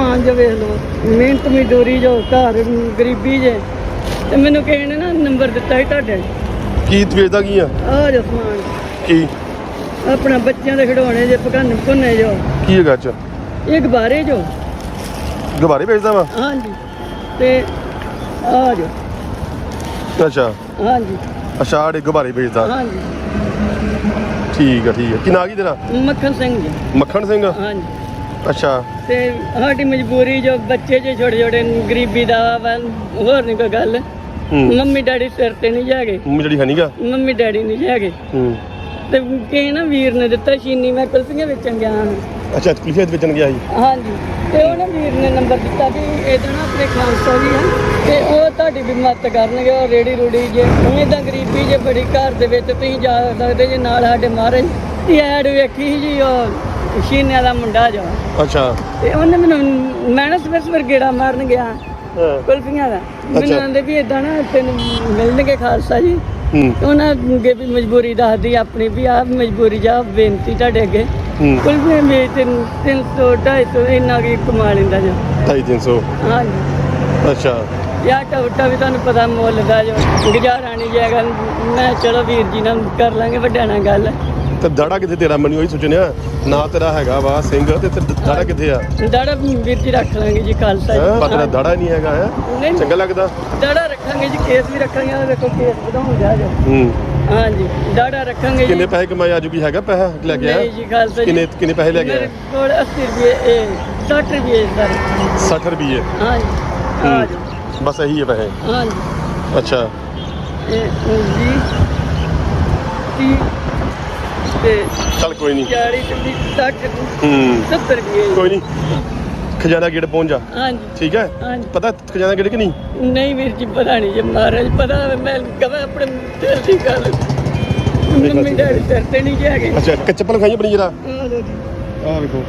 ਮਾਨ ਜੋ ਵੇਖ ਲਓ ਮਿਹਨਤ ਮਜ਼ਦੂਰੀ ਜੋ ਘਰ ਗਰੀਬੀ ਜੇ ਤੇ ਮੈਨੂੰ ਕਿਸੇ ਨੇ ਨਾ ਨੰਬਰ ਦਿੱਤਾ ਸੀ ਤੁਹਾਡੇ। ਕੀ ਵੇਚਦਾ ਕੀ ਆ? ਆਹ ਜੋ ਸਮਾਨ। ਕੀ? ਆਪਣਾ ਬੱਚਿਆਂ ਦੇ ਖਿਡੌਣੇ ਜੇ ਪਕਾਨ ਭੁੰਨੇ ਜੋ। ਕੀ ਹੈਗਾ ਚ ਇਹ ਗੁਬਾਰੇ ਜੋ। ਗੁਬਾਰੇ ਵੇਚਦਾ ਵਾ? ਹਾਂਜੀ। ਤੇ ਆ ਜੋ। ਅੱਛਾ। ਹਾਂਜੀ। ਅੱਛਾ ਆੜੇ ਗੁਬਾਰੇ ਵੇਚਦਾ। ਹਾਂਜੀ। ਠੀਕ ਆ ਠੀਕ ਆ। ਕੀ ਨਾਂ ਕੀ ਤੇਰਾ? ਮੱਖਣ ਸਿੰਘ ਜੀ। ਮੱਖਣ ਸਿੰਘ? ਹਾਂਜੀ। ਅੱਛਾ। ਤੇ ਸਾਡੀ ਮਜਬੂਰੀ ਜੋ ਬੱਚੇ ਜੇ ਛੋਟੇ ਛੋਟੇ ਗਰੀਬੀ ਦਾ ਵਾ, ਹੋਰ ਨਹੀਂ ਕੋਈ ਗੱਲ। ਹੂੰ। ਮੰਮੀ ਡੈਡੀ ਸਿਰ ਤੇ ਨਹੀਂ ਜਾਗੇ। ਮੰਮੀ ਜਿਹੜੀ ਹੈ ਨੀਗਾ ਮੰਮੀ ਡੈਡੀ ਨਹੀਂ ਜਾਗੇ। ਹੂੰ। ਤੇ ਕਿਸੇ ਨਾ ਵੀਰ ਨੇ ਦਿੱਤਾ ਚੀਨੀ ਮੈਂ ਕੁਲਫੀਆਂ ਵੇਚਣ ਗਿਆ ਹਾਂ। ਅੱਛਾ ਕੁਲਫੀਆਂ ਵੇਚਣ ਗਿਆ ਸੀ? ਹਾਂਜੀ। ਤੇ ਉਹਨੇ ਵੀਰ ਨੇ ਨੰਬਰ ਦਿੱਤਾ ਵੀ ਇਹਦਾ ਨਾ ਆਪਣੇ ਖਾਲਸਾ ਜੀ ਆ ਤੇ ਉਹ ਤੁਹਾਡੀ ਵੀ ਮਦਦ ਕਰਨਗੇ ਉਹ ਰੇੜੀ ਰੂੜੀ ਜੇ ਇਦਾਂ ਗਰੀਬੀ ਜੇ ਬੜੀ ਘਰ ਦੇ ਵਿੱਚ ਤੁਸੀਂ ਜਾ ਸਕਦੇ ਜੇ ਨਾਲ ਸਾਡੇ ਮਹਾਰਾਜ। ਦੀ ਐਡ ਵੇਖੀ ਸੀ ਜੀ ਉਹ। ਸ਼ੀਨੇ ਦਾ ਮੁੰਡਾ ਜੋ। ਅੱਛਾ। ਤੇ ਉਹਨੇ ਮੈਨੂੰ ਮੈਂ ਨਾ ਸਵੇਰ ਸਵੇਰ ਗੇੜਾ ਮਾਰਨ ਗਿਆ ਕੁਲਫੀਆਂ ਦਾ। ਮੈਨੂੰ। ਆਂਦੇ ਵੀ ਇਦਾਂ ਨਾ ਤੈਨੂੰ ਮਿਲਣਗੇ ਖਾਲਸਾ ਜੀ। ਉਹਨਾਂ ਅੱਗੇ ਵੀ ਮਜਬੂਰੀ ਦੱਸਦੀ ਆਪਣੀ ਵੀ ਆਹ ਮਜਬੂਰੀ ਜਾ ਬੇਨਤੀ ਤੁਹਾਡੇ ਅੱਗੇ। ਕੁਲਫੀਆਂ ਵੇਚ ਤਿੰਨ 300 250 ਇੰਨਾ ਕੀ ਕਮਾ ਲੈਂਦਾ ਜੋ। 250 ਹਾਂਜੀ। ਅੱਛਾ। ਯਾ ਟਵਟਾ ਵੀ ਤੁਹਾਨੂੰ ਪਤਾ ਮੁੱਲ ਦਾ ਜੋ। ਗੁਜ਼ਾਰਾ ਨਹੀਂ ਜਾਏਗਾ ਮੈਂ ਚਲੋ ਵੀਰ ਜੀ ਨਾਲ ਕਰ ਲਾਂਗੇ ਵੱਡਿਆਂ ਨਾਲ ਗੱਲ। ਤੇ ਦਾੜਾ ਕਿੱਥੇ ਤੇਰਾ? ਮੈਨੂੰ ਉਹੀ ਸੋਚਣਿਆ ਨਾ ਤੇਰਾ ਹੈਗਾ ਵਾ ਸਿੰਘ ਤੇ ਤੇ ਦਾੜਾ ਕਿੱਥੇ ਆ? ਦਾੜਾ ਵੀਰ ਜੀ ਰੱਖ ਲਾਂਗੇ ਜੀ ਖਾਲਸਾ ਹੈ ਜੀ। ਪਰ ਤੇਰਾ ਦਾੜਾ ਨਹੀਂ ਹੈਗਾ ਹੈ? ਨਹੀਂ ਚੰਗਾ ਲੱਗਦਾ। ਦਾੜਾ ਰੱਖਾਂਗੇ ਜੀ ਕੇਸ ਵੀ ਰੱਖਾਂਗੇ ਆਹ ਦੇਖੋ ਕੇਸ ਵਧਾਉਣ ਜਾ ਜੋ ਹੂੰ। ਹਾਂਜੀ ਦਾੜਾ ਰੱਖਾਂਗੇ ਜੀ। ਕਿੰਨੇ ਪੈਸੇ ਕਮਾਏ ਅੱਜ ਹੈਗਾ ਪੈਸਾ ਲੈ ਕੇ ਨਹੀਂ ਆਇਆ ਜੀ ਖਾਲਸਾ ਜੀ ਕਿੰਨੇ ਕਿੰਨੇ ਪੈਸੇ ਲੈ ਕੇ ਮੇਰੇ ਆਇਆ ਕੋਲ 80 ਰੁਪਏ ਇਹ 60 ਰੁਪਏ ਸਰ 60 ਰੁਪਏ? ਹਾਂਜੀ। ਹੂੰ। ਹਾਂਜੀ ਬਸ ਇਹੀ ਹੈ ਪੈਸੇ? ਹਾਂਜੀ। ਅੱਛਾ। ਇਹ ਜੀ ਤੀ ਤੇ ਚੱਲ ਕੋਈ ਨਹੀਂ 40 ਤੇ 60 ਹੂੰ 70 ਰੁਪਏ ਕੋਈ ਨਹੀਂ ਖਜ਼ਾਨਾ ਗੇਟ ਪਹੁੰਚ ਜਾ। ਹਾਂਜੀ। ਠੀਕ ਹੈ? ਹਾਂਜੀ। ਪਤਾ ਖਜ਼ਾਨਾ ਗੇਟ ਕਿ ਨਹੀਂ? ਨਹੀਂ ਵੀਰ ਜੀ ਪਤਾ ਨਹੀਂ ਜੇ ਮਹਾਰਾਜ ਪਤਾ ਮੈਂ ਕਹਾਂ ਆਪਣੇ ਦਿਲ ਦੀ ਗੱਲ। ਮੰਮੀ ਡੈਡੀ ਸਿਰ ਤੇ ਨਹੀਂ ਜਾਗੇ ਅੱਛਾ ਇੱਕ ਚੱਪਲ ਖਾਈ ਆਪਣੀ ਜਰਾ। ਆਹ ਵੇਖੋ।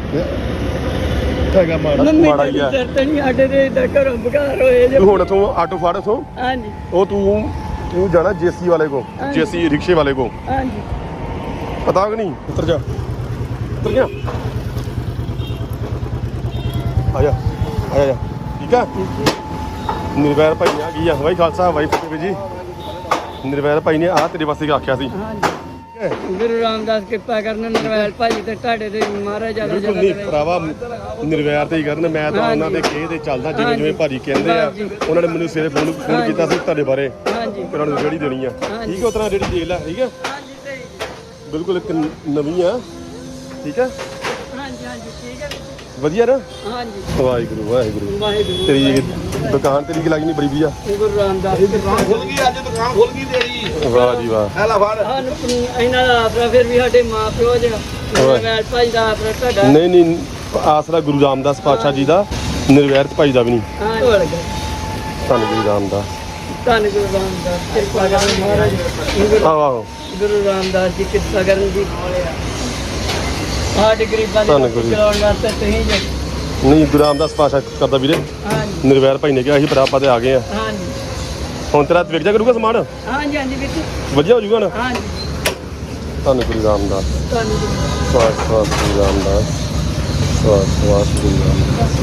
ਹੈਗਾ ਮਾੜਾ। ਮੰਮੀ ਮਾੜਾ ਹੀ ਆ ਸਿਰ ਤੇ ਨਹੀਂ ਸਾਡੇ ਦੇ ਇੱਧਰ ਘਰੋਂ ਬਗਾਰ ਹੋਏ ਜੇ। ਤੂੰ ਹੁਣ ਇਥੋਂ ਆਟੋ ਫੜ ਹਾਂਜੀ। ਉਹ ਤੂੰ ਤੂੰ ਜਾਣਾ ਜੇਸੀ ਵਾਲੇ ਕੋ ਹਾਂਜੀ। ਜੇਸੀ ਰਿਕਸ਼ੇ ਵਾਲੇ ਕੋ ਹਾਂਜੀ। ਪਤਾ ਕਿ ਨਹੀਂ? ਉੱਤਰ ਜਾ। ਉੱਤਰ ਜਾ। ਆ ਜਾ ਆ ਜਾ, ਠੀਕ ਆ? ਨਿਰਵੈਰ ਭਾਈ ਨੇ ਆ ਗਈ ਆ। ਵਾਈ ਖਾਲਸਾ ਵਾਈ ਫਤਿਹ ਜੀ। ਨਿਰਵੈਰ ਭਾਈ ਨੇ ਆ ਤੇਰੇ ਵਾਸਤੇ ਆਖਿਆ ਸੀ। ਗੁਰੂ ਰਾਮਦਾਸ ਕਿਰਪਾ ਕਰਨ ਨਰਵੈਲ ਭਾਜੀ ਤੇ ਤੁਹਾਡੇ ਤੇ ਮਹਾਰਾਜ ਜ਼ਿਆਦਾ ਬਿਲਕੁਲ ਨਹੀਂ ਭਰਾਵਾ ਨਿਰਵੈਰ ਤੇ ਹੀ ਕਰਨ। ਮੈਂ ਤਾਂ ਉਹਨਾਂ ਦੇ ਕਹੇ ਤੇ ਚੱਲਦਾ ਜਿਵੇਂ ਜਿਵੇਂ ਭਾਜੀ ਕਹਿੰਦੇ ਆ। ਉਹਨਾਂ ਨੇ ਮੈਨੂੰ ਸਵੇਰੇ ਫੋਨ। ਕੀਤਾ ਸੀ ਤੁਹਾਡੇ ਬਾਰੇ। ਹਾਂਜੀ। ਉਹਨਾਂ ਨੂੰ ਜਿਹੜੀ ਦੇਣੀ ਆ। ਠੀਕ ਹੈ ਉਤਰਾ ਜਿਹੜੀ ਦੇ ਲੈ ਠੀਕ ਹੈ ਬਿਲਕੁਲ ਇੱਕ ਨਵੀਂ ਆ। ਠੀਕ ਹੈ ਹਾਂਜੀ ਹਾਂਜੀ ਠੀਕ ਹੈ। ਵਧੀਆ ਨਾ? ਹਾਂਜੀ। ਵਾਹਿਗੁਰੂ ਵਾਹਿਗੁਰੂ। ਵਾਹਿਗੁਰੂ ਤੇਰੀ ਦੁਕਾਨ ਤੇਰੀ ਕੀ ਲੱਗਣੀ? ਬੜੀ ਵਧੀਆ। ਗੁਰੂ ਰਾਮਦਾਸ ਦੀ ਕਿਰਪਾ ਖੁੱਲ ਗਈ ਅੱਜ ਦੁਕਾਨ ਖੁੱਲ ਗਈ ਤੇਰੀ। ਵਾਹ ਜੀ ਵਾਹ। ਹੈ ਲਾ ਫੜ। ਸਾਨੂੰ ਇਹਨਾਂ ਦਾ ਆਸਰਾ ਫਿਰ ਵੀ ਸਾਡੇ ਮਾਂ ਪਿਓ ਜੀ ਨਰਵੈਲ ਭਾਜੀ ਦਾ ਆਸਰਾ ਤੁਹਾਡਾ। ਨਹੀਂ ਨਹੀਂ ਆਸਰਾ ਗੁਰੂ ਰਾਮਦਾਸ ਪਾਤਸ਼ਾਹ ਜੀ ਦਾ। ਨਿਰਵੈਰਤ ਭਾਈ ਦਾ ਵੀ ਨਹੀਂ। ਹਾਂ ਧੰਨ ਗੁਰੂ ਰਾਮਦਾਸ। ਧੰਨ ਗੁਰੂ ਰਾਮਦਾਸ ਕਿਰਪਾ ਕਰਨ ਮਹਾਰਾਜ। ਆਹੋ ਆਹੋ। ਗੁਰੂ ਰਾਮਦਾਸ ਜੀ ਕਿਰਪਾ ਕਰਨ ਜੀ। ਸਾਡੇ ਗਰੀਬਾਂ ਧੰਨ ਦੇ। ਚਲਾਉਣ ਵਾਸਤੇ ਤੁਸੀਂ ਜੀ ਨਹੀਂ ਗੁਰੂ ਰਾਮਦਾਸ ਪਾਤਸ਼ਾਹ ਕਰਦਾ ਵੀਰੇ। ਹਾਂਜੀ। ਨਿਰਵੈਰ ਭਾਈ ਨੇ ਕਿਹਾ ਅਸੀਂ ਭਰਾ ਆਪਾਂ ਤੇ ਆ ਗਏ ਆ। ਹਾਂਜੀ। ਹੁਣ ਤੇਰਾ ਵਿਕ ਜਾ ਕਰੂਗਾ ਸਮਾਨ? ਹਾਂਜੀ ਹਾਂਜੀ ਜੀ। ਵਧੀਆ ਹੋ ਜਾਊਗਾ ਨਾ? ਹਾਂਜੀ। ਧੰਨ ਗੁਰੂ ਰਾਮਦਾਸ। ਗੁਰੂ ਸਵਾਸ ਸਵਾਸ ਗੁਰੂ ਰਾਮਦਾਸ। ਸਵਾਸ ਸਵਾਸ ਗੁਰੂ ਰਾਮਦਾਸ।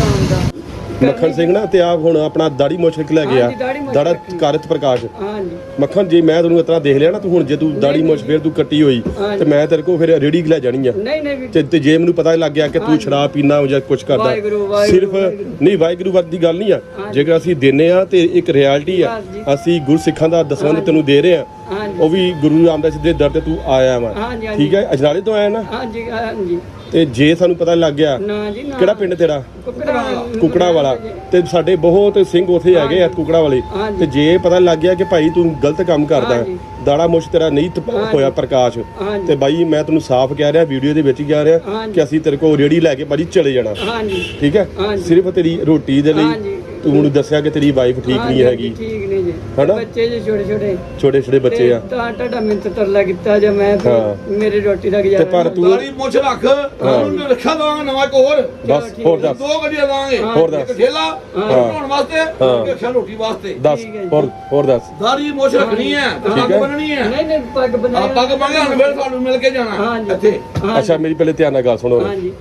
ਰਾਮਦਾਸ। ਮੱਖਣ ਸਿੰਘ ਨਾ ਤੇ ਆਪ ਹੁਣ ਆਪਣਾ ਦਾੜੀ ਮੁੱਛ ਲੈ ਗਿਆ ਹਾਂਜੀ, ਦਾੜੀ ਮੁੱਛ ਦਾੜਾ ਰੱਖੀ। ਕਾਰਤ ਪ੍ਰਕਾਸ਼। ਹਾਂਜੀ। ਮੱਖਣ ਜੇ ਮੈਂ ਤੈਨੂੰ ਇਤਨਾ ਦੇਖ ਲਿਆ ਨਾ ਤੂੰ ਹੁਣ ਜੇ ਤੂੰ ਦਾੜੀ ਮੁੱਛ ਫੇਰ ਤੂੰ ਕੱਟੀ ਹੋਈ ਹਾਂਜੀ। ਤੇ ਮੈਂ ਤੇਰੇ ਕੋਲ ਫਿਰ ਰੇੜੀ ਲੈ ਜਾਣੀ ਆ। ਨਹੀਂ ਨਹੀਂ ਵੀਰ ਤੇ ਤੇ ਜੇ ਮੈਨੂੰ ਪਤਾ ਲੱਗ ਗਿਆ ਕਿ ਤੂੰ ਸ਼ਰਾਬ ਪੀਣਾ ਜਾਂ ਕੁਝ ਕਰਦਾ ਵਾਹਿਗੁਰੂ, ਸਿਰਫ ਵਾਹਿਗੁਰੂ। ਨਹੀਂ ਵਾਹਿਗੁਰੂ ਵਰਤ ਦੀ ਗੱਲ ਨਹੀਂ ਆ। ਜੇਕਰ ਅਸੀਂ ਦਿੰਨੇ ਆ ਤੇ ਇੱਕ ਰਿਐਲਿਟੀ ਆ ਹਾਂਜੀ। ਅਸੀਂ ਗੁਰਸਿੱਖਾਂ ਦਾ ਦਸਵੰਧ ਤੈਨੂੰ ਦੇ ਰਹੇ ਆ ਹਾਂਜੀ। ਉਹ ਵੀ ਗੁਰੂ ਰਾਮਦਾਸ ਜੀ ਦੇ ਦਰ ਤੇ ਤੂੰ ਆਇਆ ਵਾ। ਹਾਂਜੀ, ਹਾਂਜੀ। ਠੀਕ ਹੈ ਅਜਨਾਲੇ ਤੋਂ ਆਇਆ ਨਾ? ਹਾਂਜੀ ਹਾਂਜੀ। ਤੇ ਜੇ ਸਾਨੂੰ ਪਤਾ ਲੱਗ ਗਿਆ ਨਾ ਜੀ ਨਾ ਕਿਹੜਾ ਪਿੰਡ ਤੇਰਾ ਕੁਕੜਾ ਕੁਕੜਾ ਵਾਲਾ ਤੇ ਸਾਡੇ ਬਹੁਤ ਸਿੰਘ ਉਥੇ ਹੈਗੇ ਆ ਕੁਕੜਾ ਵਾਲੇ। ਤੇ ਜੇ ਪਤਾ ਲੱਗ ਗਿਆ ਕਿ ਭਾਈ ਤੂੰ ਗਲਤ ਕੰਮ ਕਰਦਾ। ਦਾੜਾ ਮੁੱਛ ਤੇਰਾ ਨਹੀਂ। ਹੋਇਆ ਪ੍ਰਕਾਸ਼। ਤੇ ਬਾਈ ਮੈਂ ਤੈਨੂੰ ਸਾਫ਼ ਕਹਿ ਰਿਹਾ ਵੀਡੀਓ ਦੇ ਵਿੱਚ ਹੀ ਕਹਿ ਰਿਹਾ। ਕਿ ਅਸੀਂ ਤੇਰੇ ਕੋਲ ਰੇੜੀ ਲੈ ਕੇ ਭਾਜੀ ਚਲੇ ਜਾਣਾ ਹਾਂਜੀ ਠੀਕ ਹੈ। ਸਿਰਫ ਤੇਰੀ ਰੋਟੀ ਦੇ ਲਈ ਹਾਂਜੀ। ਤੂੰ ਮੈਨੂੰ ਦੱਸਿਆ ਕਿ ਤੇਰੀ ਵਾਈਫ ਠੀਕ ਹਾਂਜੀ, ਨਹੀਂ ਹੈਗੀ ਠੀਕ ਹਨਾ? ਬੱਚੇ ਜੀ ਛੋਟੇ ਛੋਟੇ ਛੋਟੇ ਛੋਟੇ ਬੱਚੇ ਆ ਤਾਂ ਤੁਹਾਡਾ ਮਿੰਤ ਤਰਲਾ ਕੀਤਾ ਜੇ ਮੈਂ ਹਾਂ। ਮੇਰੀ ਰੋਟੀ ਦਾ ਤੇ ਗੁਜ਼ਾਰਾ ਪਰ ਤੂੰ ਦਾੜੀ ਮੁੱਛ ਰੱਖ ਉਹਨੂੰ ਰੱਖਾ ਦਵਾਂਗੇ ਨਵਾਂ ਇੱਕ ਹੋਰ ਬਸ ਹੋਰ। ਦੱਸ ਦੋ ਗੱਡੀਆਂ ਦਵਾਂਗੇ ਹੋਰ ਦੱਸ। ਇੱਕ ਠੇਲਾ। ਬਣਾਉਣ ਵਾਸਤੇ। ਇੱਕ ਅੱਛਾ ਰੋਟੀ ਵਾਸਤੇ ਦੱਸ ਠੀਕ ਹੈ ਜੀ। ਹੋਰ ਹੋਰ ਦੱਸ ਦਾੜੀ ਮੁੱਛ ਰੱਖਣੀ ਹੈ ਠੀਕ ਪੱਗ। ਬੰਨਣੀ ਹੈ ਨਹੀਂ ਨਹੀਂ ਪੱਗ ਬਣਾ ਆ ਪੱਗ ਬੰਨ੍ਹ ਹੁਣ ਫਿਰ ਤੁਹਾਨੂੰ ਮਿਲ ਕੇ ਜਾਣਾ ਹਾਂਜੀ। ਇੱਥੇ ਅੱਛਾ ਮੇਰੀ ਪਹਿਲੇ ਧਿਆਨ ਨਾਲ ਗੱਲ ਸੁਣੋ ਹਾਂਜੀ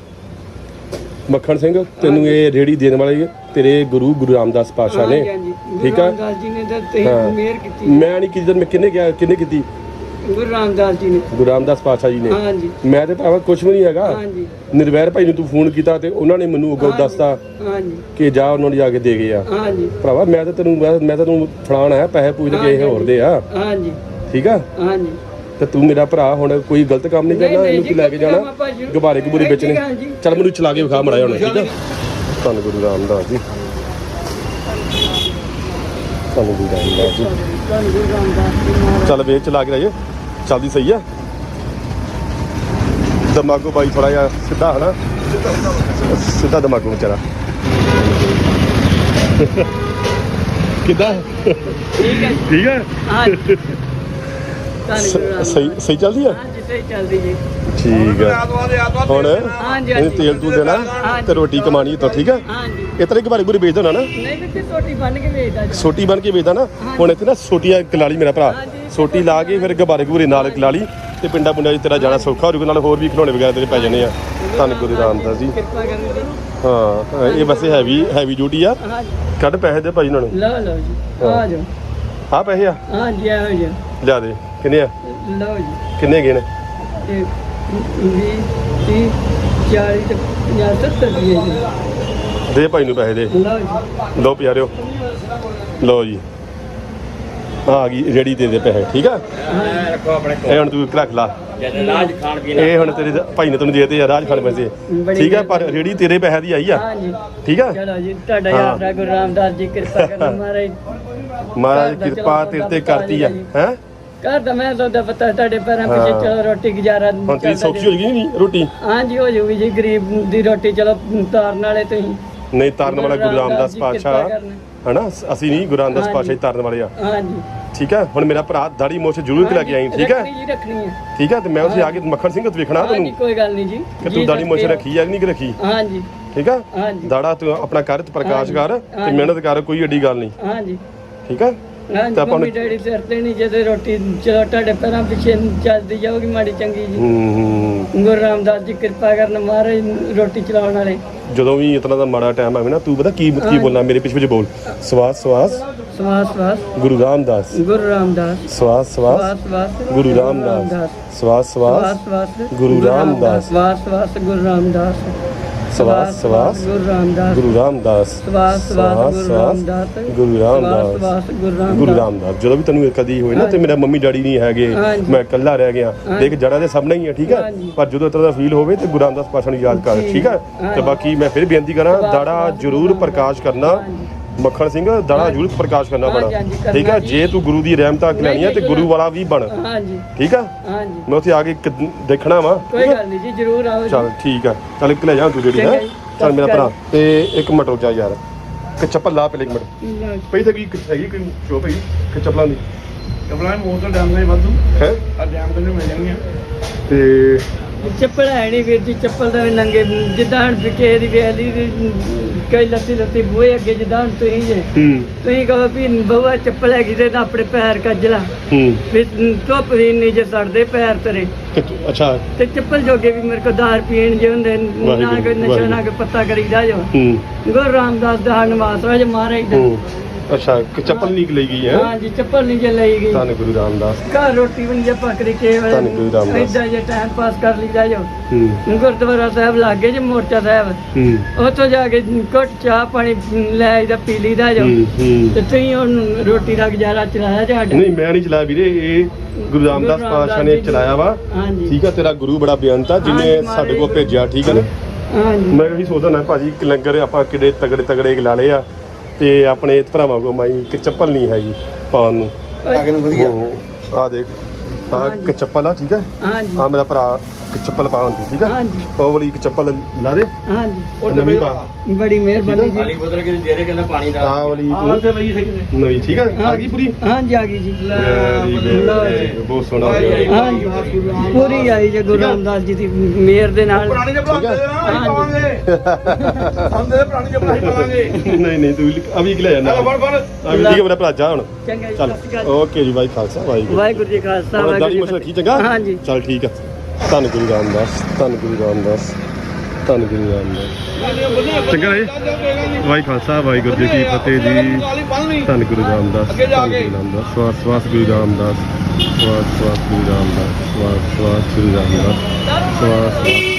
ਮੱਖਣ ਸਿੰਘ ਤੈਨੂੰ ਇਹ ਰੇੜੀ ਦੇਣ ਵਾਲੇ ਤੇਰੇ ਗੁਰੂ ਗੁਰੂ ਰਾਮਦਾਸ ਪਾਸ਼ਾ ਨੇ ਠੀਕ ਆ? ਰਾਮਦਾਸ ਜੀ ਨੇ ਤਾਂ ਤੇ ਹਾਂ। ਮਿਹਰ ਕੀਤੀ। ਮੈਂ ਨਹੀਂ ਕੀਤੀ ਮੈਂ ਕਿੰਨੇ ਗਿਆ ਕਿੰਨੇ ਕੀਤੀ? ਗੁਰੂ ਰਾਮਦਾਸ ਜੀ ਨੇ। ਗੁਰੂ ਰਾਮਦਾਸ ਪਾਸ਼ਾ ਜੀ ਨੇ। ਹਾਂਜੀ। ਮੈਂ ਤੇ ਭਾਵੇਂ ਕੁਝ ਵੀ ਨਹੀਂ ਹੈਗਾ। ਹਾਂਜੀ। ਨਿਰਵੈਰ ਭਾਈ ਨੂੰ ਤੂੰ ਫੋਨ ਕੀਤਾ ਤੇ ਉਹਨਾਂ ਨੇ ਮੈਨੂੰ ਅੱਗੋਂ ਦੱਸਤਾ ਹਾਂਜੀ। ਕਿ ਜਾ ਉਹਨਾਂ ਨੂੰ ਜਾ ਕੇ ਦੇ ਗਏ ਆ। ਹਾਂਜੀ। ਭਰਾਵਾ ਮੈਂ ਤਾਂ ਤੈਨੂੰ ਮੈਂ ਤਾਂ ਤੈਨੂੰ ਫਲਾਣ ਆ ਪੈਸੇ ਪੂਜ ਕੇ ਇਹ ਹੋਰ ਦੇ ਆ। ਹਾਂਜੀ। ਠੀਕ ਆ? ਹਾਂਜੀ। ਤੇ ਤੂੰ ਮੇਰਾ ਭਰਾ ਹੁਣ ਕੋਈ ਗਲਤ ਕੰਮ ਨਹੀਂ ਕਰਨਾ ਇਹਨੂੰ ਤੂੰ ਲੈ ਕੇ ਜਾਣਾ ਗੁਬਾਰੇ ਗੁਬੂਰੇ ਵੇਚਣੇ। ਚੱਲ ਮੈਨੂੰ ਚਲਾ ਕੇ ਵਿਖਾ ਮੜਾ ਹੁਣ ਠੀਕ ਆ? ਧੰਨ ਗੁਰੂ ਰਾਮਦਾਸ ਜੀ। ਧੰਨ ਗੁਰੂ ਰਾਮਦਾਸ ਜੀ। ਚੱਲ ਵੇਚ ਚਲਾ ਕੇ ਰਾਜੇ ਚੱਲਦੀ ਸਹੀ ਆ। ਦਿਮਾਗੋ ਬਾਈ ਥੋੜਾ ਜਿਹਾ ਸਿੱਧਾ ਹਨਾ? ਸਿੱਧਾ ਦਿਮਾਗੋ ਵਿਚਾਰਾ। ਕਿੱਦਾਂ? ਠੀਕ ਹੈ। ਠੀਕ ਹੈ? ਹਾਂਜੀ ਧੰਨ ਗੁਰੂ ਸ- ਰਾਮਦਾਸ ਸਹੀ ਸਹੀ ਚੱਲਦੀ ਆ ਹਾਂਜੀ ਸਹੀ ਚੱਲਦੀ ਜੀ। ਠੀਕ ਆ ਦੇ ਹੁਣ ਹਾਂਜੀ ਹਾਂਜੀ। ਤੇਲ ਤੂਲ ਦੇਣਾ ਤੇ ਰੋਟੀ ਕਮਾਣੀ ਤਾਂ ਠੀਕ ਆ ਹਾਂਜੀ। ਇਸ ਤਰ੍ਹਾਂ ਕਿ ਬਾਰੇ ਬੁਰੇ ਵੇਚਦਾ ਹੋਣਾ ਨਾ। ਨਹੀਂ ਵੀ ਤੇ ਸੋਟੀ ਬਣ ਕੇ ਵੇਚਦਾ ਜੀ ਸੋਟੀ ਬਣ ਕੇ ਵੇਚਦਾ ਨਾ। ਹੁਣ ਇੱਥੇ ਨਾ ਸੋਟੀਆਂ ਕਲਾਲੀ ਮੇਰਾ ਭਰਾ। ਹਾਂਜੀ। ਸੋਟੀ ਲਾ ਕੇ ਫਿਰ ਗਬਾਰੇ ਗੁਬਰੇ ਨਾਲ ਕਲਾਲੀ ਤੇ ਪਿੰਡਾਂ ਪੁੰਡਾਂ 'ਚ ਤੇਰਾ ਜਾਣਾ ਸੌਖਾ ਹੋ ਜਾਊਗਾ ਨਾਲ ਹੋਰ ਵੀ ਖਿਡੌਣੇ ਵਗੈਰਾ ਤੇਰੇ ਪੈ ਜਾਣੇ ਆ। ਧੰਨ ਗੁਰੂ ਰਾਮਦਾਸ ਜੀ। ਕਿਰਪਾ ਕਰਨੀ ਜੀ। ਹਾਂ ਹਾਂ, ਇਹ ਵੈਸੇ ਹੈਵੀ ਹੈਵੀ ਡਿਊਟੀ ਆ। ਹਾਂਜੀ। ਕੱਢ ਪੈਸੇ ਦੇ ਭਾਈ ਉਹਨਾਂ ਨੂੰ। ਲਓ ਲਓ ਜੀ। ਆ ਜਾਓ। ਆ ਪੈਸੇ ਆ? ਹਾਂਜੀ ਆਓ ਜੀ ਲਿਆ ਦੇ ਕਿੰਨੇ ਆ? ਲਓ ਜੀ। ਕਿੰਨੇ ਗਏ ਨੇ? ਤੇ 20 30 40 ਤੇ 50 70 ਰੁਪਏ ਜੀ। ਦੇ ਭਾਈ ਨੂੰ ਪੈਸੇ ਦੇ। ਲਓ ਜੀ। ਲਓ ਪਿਆਰਿਓ। ਲਓ ਜੀ। ਆ ਗਈ ਰੇੜੀ ਦੇ ਦੇ ਪੈਸੇ ਠੀਕ ਆ? ਰੱਖੋ ਆਪਣੇ ਇਹ ਹੁਣ ਤੂੰ ਰੱਖ ਲਾ। ਜਦ ਰਾਜ ਖਾਣ ਪੀਣ ਇਹ ਹੁਣ ਤੇਰੇ ਭਾਈ ਨੇ ਤੈਨੂੰ ਦਿੱਤੇ ਆ ਰਾਜ ਖਾਨ ਪੈਸੇ। ਠੀਕ ਆ ਪਰ ਰੇੜੀ ਤੇਰੇ ਪੈਸੇ ਦੀ ਆਈ ਆ। ਹਾਂਜੀ। ਠੀਕ ਆ? ਚਲੋ ਜੀ ਤੁਹਾਡਾ ਹਾਂ। ਯਾਦ ਗੁਰੂ ਰਾਮਦਾਸ ਜੀ ਕਿਰਪਾ ਕਰਨ ਮਹਾਰਾਜ। ਕਿਰਪਾ ਤੇਰੇ ਤੇ ਕਰਤੀ ਆ। ਹੈ? ਘਰ ਦਾ ਮੈਂ ਤੁਹਾਡਾ ਪਤਾ ਤੁਹਾਡੇ ਪੈਰਾਂ ਪਿੱਛੇ। ਚਲੋ ਰੋਟੀ ਗੁਜ਼ਾਰਾ ਹੁਣ ਚੱਲਦਾ ਸੌਖੀ ਹੋ ਗਈ ਨਹੀਂ ਰੋਟੀ? ਹਾਂਜੀ ਹੋ ਜੂਗੀ ਜੀ ਗਰੀਬ ਦੀ ਰੋਟੀ ਚਲੋ ਤਾਰਨ ਵਾਲੇ ਤੁਸੀਂ। ਨਹੀਂ ਤਾਰਨ ਵਾਲਾ ਗੁਰੂ ਰਾਮਦਾਸ ਪਾਤਸ਼ਾਹ। ਹਨਾ? ਅਸੀਂ ਨਹੀਂ ਗੁਰੂ ਰਾਮਦਾਸ। ਪਾਤਸ਼ਾਹ ਹੀ ਤਾਰਨ ਵਾਲੇ ਆ। ਹਾਂਜੀ। ਠੀਕ ਹੈ? ਹੁਣ ਮੇਰਾ ਭਰਾ ਦਾੜੀ ਮੋਛ ਜ਼ਰੂਰ ਲੈ ਕੇ ਆਈ ਠੀਕ ਹੈ? ਰੱਖਣੀ ਜੀ ਰੱਖਣੀ ਹੈ। ਠੀਕ ਹੈ? ਤੇ ਮੈਂ ਉੱਥੇ ਆ ਕੇ ਮੱਖਣ ਸਿੰਘ ਤੋਂ ਵੇਖਣਾ ਹਾਂਜੀ ਤੈਨੂੰ ਕੋਈ ਗੱਲ ਨਹੀਂ ਜੀ। ਕਿ ਜੀ ਤੂੰ ਦਾੜੀ ਮੋਛ ਹੋ। ਰੱਖੀ ਆ ਕਿ ਨਹੀਂ ਰੱਖੀ? ਹਾਂਜੀ। ਠੀਕ ਆ ਹਾਂਜੀ। ਦਾੜਾ ਤੂੰ ਆਪਣਾ ਕਰ ਤੇ ਪ੍ਰਕਾਸ਼। ਕਰ ਤੇ। ਮਿਹਨਤ ਕਰ ਕੋਈ ਏਡੀ ਗੱਲ ਨਹੀਂ। ਹਾਂਜੀ। ਠੀਕ ਹਾਂਜੀ ਤਾਂ ਆਪਾਂ ਨੂੰ- ਡੈਡੀ ਸਿਰ ਤੇ ਨਹੀਂ ਜਦੋਂ ਰੋਟੀ ਚਲੋ ਤੁਹਾਡੇ ਪੈਰਾਂ ਪਿੱਛੇ ਚੱਲਦੀ ਜਾਊਗੀ ਮਾੜੀ ਚੰਗੀ ਜੀ। ਹੂੰ ਹੂੰ ਗੁਰੂ ਰਾਮਦਾਸ ਜੀ ਕਿਰਪਾ ਕਰਨ ਮਹਾਰਾਜ ਰੋਟੀ ਚਲਾਉਣ ਵਾਲੇ। ਜਦੋਂ ਵੀ ਇਤਨਾ ਦਾ ਮਾੜਾ ਟਾਈਮ ਆਵੇ ਨਾ ਤੂੰ ਪਤਾ ਕੀ ਕੀ ਬੋਲਣਾ ਮੇਰੇ ਪਿੱਛੇ ਪਿੱਛੇ ਬੋਲ। ਸਵਾਸ ਸਵਾਸ। ਸਵਾਸ ਸਵਾਸ। ਗੁਰੂ ਰਾਮਦਾਸ। ਗੁਰੂ ਰਾਮਦਾਸ। ਸਵਾਸ ਸਵਾਸ। ਸਵਾਸ ਸਵਾਸ। ਗੁਰੂ ਰਾਮਦਾਸ। ਸਵਾਸ ਸਵਾਸ। ਸਵਾਸ ਸਵਾਸ। ਗੁਰੂ ਰਾਮਦਾਸ। ਸਵਾਸ ਸਵਾਸ। ਗੁਰੂ ਰਾਮਦਾਸ। ਸਵਾਸ ਸਵਾਸ ਗੁਰੂ ਰਾਮਦਾਸ। ਸਵਾਸ ਸਵਾਸ ਗੁਰੂ ਰਾਮਦਾਸ। ਗੁਰੂ ਰਾਮਦਾਸ। ਜਦੋਂ ਵੀ ਤੈਨੂੰ ਕਦੀ ਹੋਏ ਨਾ ਤੇ ਮੇਰਾ ਮੰਮੀ ਡੈਡੀ ਨਹੀਂ ਹੈਗੇ। ਮੈਂ ਇਕੱਲਾ ਰਹਿ ਗਿਆ। ਦੇਖ ਜੜਾ ਦੇ ਸਾਹਮਣੇ ਹੀ ਆ ਠੀਕ ਹੈ ਹਾਂਜੀ। ਪਰ ਜਦੋਂ ਇਤਨਾ ਦਾ ਫੀਲ ਹੋਵੇ ਤੇ ਗੁਰੂ ਰਾਮਦਾਸ ਪਾਸ਼ਾ ਨੂੰ ਯਾਦ ਕਰ। ਠੀਕ ਹੈ ਤੇ। ਬਾਕੀ ਮੈਂ ਫਿਰ ਬੇਨਤੀ ਕਰਾਂ ਦਾੜਾ ਜ਼ਰੂਰ ਪ੍ਰਕਾਸ਼ ਕਰਨਾ। ਮੱਖਣ ਸਿੰਘ ਦਾੜਾ ਜ਼ਰੂਰ ਪ੍ਰਕਾਸ਼ ਕਰਨਾ ਹਾਂਜੀ, ਕਰਨਾ ਠੀਕ ਹੈ? ਜੀ। ਜੇ ਤੂੰ ਗੁਰੂ ਦੀ ਰਹਿਮਤਾਂ ਲੈਣੀ ਹੈ ਤੇ ਨਹੀਂ, ਗੁਰੂ ਵਾਲਾ ਵੀ ਬਣ। ਹਾਂਜੀ। ਠੀਕ ਆ? ਹਾਂਜੀ। ਮੈਂ ਉੱਥੇ ਆ ਕੇ ਇੱਕ ਦੇਖਣਾ ਵਾ ਕੋਈ ਗੱਲ ਨਹੀਂ ਜੀ ਜਰੂਰ ਆਓ ਜੀ। ਚੱਲ ਠੀਕ ਆ। ਚੱਲ ਇੱਕ ਲੈ ਜਾ ਤੂੰ ਜਿਹੜੀ ਹੈ। ਜੀ। ਚੱਲ ਮੇਰਾ ਭਰਾ। ਤੇ ਇੱਕ ਮਿੰਟ ਰੁਕ ਜਾ ਯਾਰ। ਕਿ ਚੱਪਲ ਲਾ ਪਹਿਲੇ ਇੱਕ ਮਿੰਟ। ਪਈ ਤਾਂ ਕੀ ਹੈਗੀ ਕੋਈ ਸ਼ੋਪ ਹੈਗੀ? ਕਿ ਚੱਪਲਾਂ ਦੀ ਕਪੜਾ ਮੋਰ ਤੋਂ ਡੈਮ ਦੇ ਵਾਧੂ। ਹੈ? ਆ ਡੈਮ ਤੋਂ ਮਿਲ ਜਾਣਗੀਆਂ। ਤੇ ਚੱਪਲ ਹੈ ਨਹੀਂ ਵੀਰ ਜੀ ਚੱਪਲ ਦਾ ਵੀ ਨੰਗੇ ਜਿੱਦਾਂ ਹੁਣ ਵਿਕੇ ਦੀ ਵੇਲੀ ਦੀ ਕਈ ਲੱਤੀ ਲੱਤੀ ਬੂਹੇ ਅੱਗੇ ਜਿੱਦਾਂ ਹੁਣ ਤੁਸੀਂ ਜੇ ਹੂੰ। ਤੁਸੀਂ ਕਹੋ ਵੀ ਬਹੂਆ ਚੱਪਲ ਹੈਗੀ ਤੇ ਤਾਂ ਆਪਣੇ ਪੈਰ ਕੱਜਲਾ ਹੂੰ। ਵੀ ਧੁੱਪ ਵੀ ਨਹੀਂ ਜੇ ਸੜਦੇ ਪੈਰ ਤੇਰੇ। ਤੇ- ਅੱਛਾ। ਤੇ ਚੱਪਲ ਜੋਗੇ ਵੀ ਮੇਰੇ ਕੋਲ ਦਾਰ ਪੀਣ ਜੇ ਹੁੰਦੇ ਨਾ ਵਾਹਿਗੁਰੂ, ਕੋਈ ਨਸ਼ਾ ਨਾ ਕੋਈ ਪੱਤਾ ਕਰੀਦਾ ਜੋ। ਹੂੰ। ਗੁਰੂ ਰਾਮਦਾਸ ਦਾ ਨਵਾਸ ਰਾਜ ਮਹਾਰਾਜ ਦਾ। ਹੂੰ। ਅੱਛਾ ਕਿ ਚੱਪਲ ਨਹੀਂ ਲਈ ਗਈ ਹੈ? ਹਾਂਜੀ ਚੱਪਲ ਨਹੀਂ ਜੇ ਲਈ ਗਈ। ਧੰਨ ਗੁਰੂ ਰਾਮਦਾਸ। ਘਰ ਰੋਟੀ ਵੀ ਨਹੀਂ ਜੇ ਪਕੜੀ ਕੇ ਧੰਨ ਗੁਰੂ ਰਾਮਦਾਸ। ਏਦਾਂ ਜੇ ਟਾਈਮ ਪਾਸ ਕਰ ਲਈਦਾ ਜੋ ਹੂੰ। ਗੁਰਦੁਆਰਾ ਸਾਹਿਬ ਲਾਗੇ ਜੇ ਮੋਰਚਾ ਸਾਹਿਬ। ਹੂੰ। ਉੱਥੋਂ ਜਾ ਕੇ ਘੁੱਟ ਚਾਹ ਪਾਣੀ ਲੈ ਆਈਦਾ ਪੀ ਲਈਦਾ ਜੋ। ਹੂੰ ਹੂੰ। ਤੇ ਤੁਸੀਂ ਹੁਣ ਰੋਟੀ ਦਾ ਗੁਜ਼ਾਰਾ ਚਲਾਇਆ ਤੁਹਾਡਾ? ਨਹੀਂ ਮੈਂ ਨਹੀਂ ਚਲਾਇਆ ਵੀਰੇ ਇਹ ਗੁਰੂ ਰਾਮਦਾਸ ਰਾਮਦਾਸ ਨੇ ਜੀ ਚਲਾਇਆ ਵਾ। ਠੀਕ ਆ ਤੇਰਾ ਗੁਰੂ ਬੜਾ ਬੇਅੰਤ ਹਾਂਜੀ, ਸਾਡੇ ਕੋਲ ਭੇਜਿਆ ਠੀਕ ਨਾ? ਹਾਂਜੀ। ਮੈਂ ਵੀ ਸੋਚਦਾ ਨਾ ਭਾਜੀ ਕਿ ਲੰਗਰ ਆਪਾਂ ਕਿਡੇ ਤਗੜੇ ਤਗੜੇ ਲਾ ਲਏ ਆ। ਤੇ ਆਪਣੇ ਭਰਾਵਾਂ ਕੋ ਮਾਈ ਇੱਕ ਚੱਪਲ ਨਹੀਂ ਹੈਗੀ ਪਾਉਣ ਨੂੰ। ਆ ਦੇਖ ਆ ਇੱਕ ਚੱਪਲ ਆ ਠੀਕ ਹੈ? ਹਾਂਜੀ। ਆ ਮੇਰਾ ਭਰਾ ਇੱਕ ਚੱਪਲ ਪਾਉਣ ਦੀ ਠੀਕ ਆ? ਹਾਂਜੀ। ਉਹ ਵਾਲੀ ਇੱਕ ਚੱਪਲ ਲਾ ਦੇ। ਹਾਂਜੀ। ਉਹ ਨਵੀਂ ਪਾ। ਬੜੀ ਮਿਹਰਬਾਨੀ ਜੀ। ਬਦਲ ਕੇ ਦੇ ਰਹੇ ਕਹਿੰਦਾ ਪਾਣੀ ਦਾ। ਆ ਵਾਲੀ ਆਹ ਤੇ ਬਈ ਤੂੰ ਨਵੀਂ ਠੀਕ ਆ? ਆ ਗਈ ਪੂਰੀ? ਹਾਂਜੀ ਆ ਗਈ ਜੀ। Very good, ਬਹੁਤ ਸੋਹਣਾ ਹੋ ਗਿਆ। ਹਾਂਜੀ ਪੂਰੀ ਆਈ ਜੇ ਗੁਰੂ ਰਾਮਦਾਸ ਜੀ ਦੀ ਮਿਹਰ ਦੇ ਨਾਲ। ਪੁਰਾਣੀ ਜਪਲਾ ਦੇ ਅਸੀਂ ਪਾਵਾਂਗੇ। ਹਮ ਦੇ ਪੁਰਾਣੀ ਜਪਲਾ ਹੀ ਪਾਵਾਂਗੇ। ਨਹੀਂ ਨਹੀਂ ਤੂੰ ਅਭੀ ਕਿ ਲੈ ਜਾਣਾ। ਚਲੋ ਫੜ ਫੜ। ਆ ਵੀ ਠੀਕ ਹੈ ਮੇਰਾ ਭਰਾ ਜਾ ਹੁਣ। ਚੰਗਾ ਜੀ ਚੱਲ। ਸਤਿ ਸ਼੍ਰੀ ਅਕਾਲ ਓਕੇ ਜੀ ਬਾਈ ਖਾਲਸਾ ਵਾਹਿਗੁਰੂ ਵਾਹਿਗੁਰੂ ਜੀ ਕਾ ਖਾਲਸਾ ਹੁਣ ਦਾੜੀ ਵਾਹਿਗੁਰੂ ਜੀ ਕੀ ਚੰਗਾ। ਹਾਂਜੀ। ਚੱਲ ਠੀਕ ਆ। ਧੰਨ ਗੁਰੂ ਰਾਮਦਾਸ, ਧੰਨ ਗੁਰੂ ਰਾਮਦਾਸ, ਧੰਨ ਗੁਰੂ ਰਾਮਦਾਸ। ਚੰਗਾ ਜੀ। ਵਾਹਿ ਖਾਲਸਾ ਵਾਹਿਗੁਰੂ ਜੀ ਕੀ ਫਤਿਹ ਜੀ। ਧੰਨ ਗੁਰੂ ਰਾਮਦਾਸ, ਧੰਨ ਗੁਰੂ ਰਾਮਦਾਸ। ਸਵਾਸ ਸਵਾਸ ਗੁਰੂ ਰਾਮਦਾਸ, ਸਵਾਸ ਸਵਾਸ ਗੁਰੂ ਰਾਮਦਾਸ, ਸਵਾਸ ਸਵਾਸ ਗੁਰੂ ਰਾਮਦਾਸ। ਸਵਾਸ ਸਵਾਸ।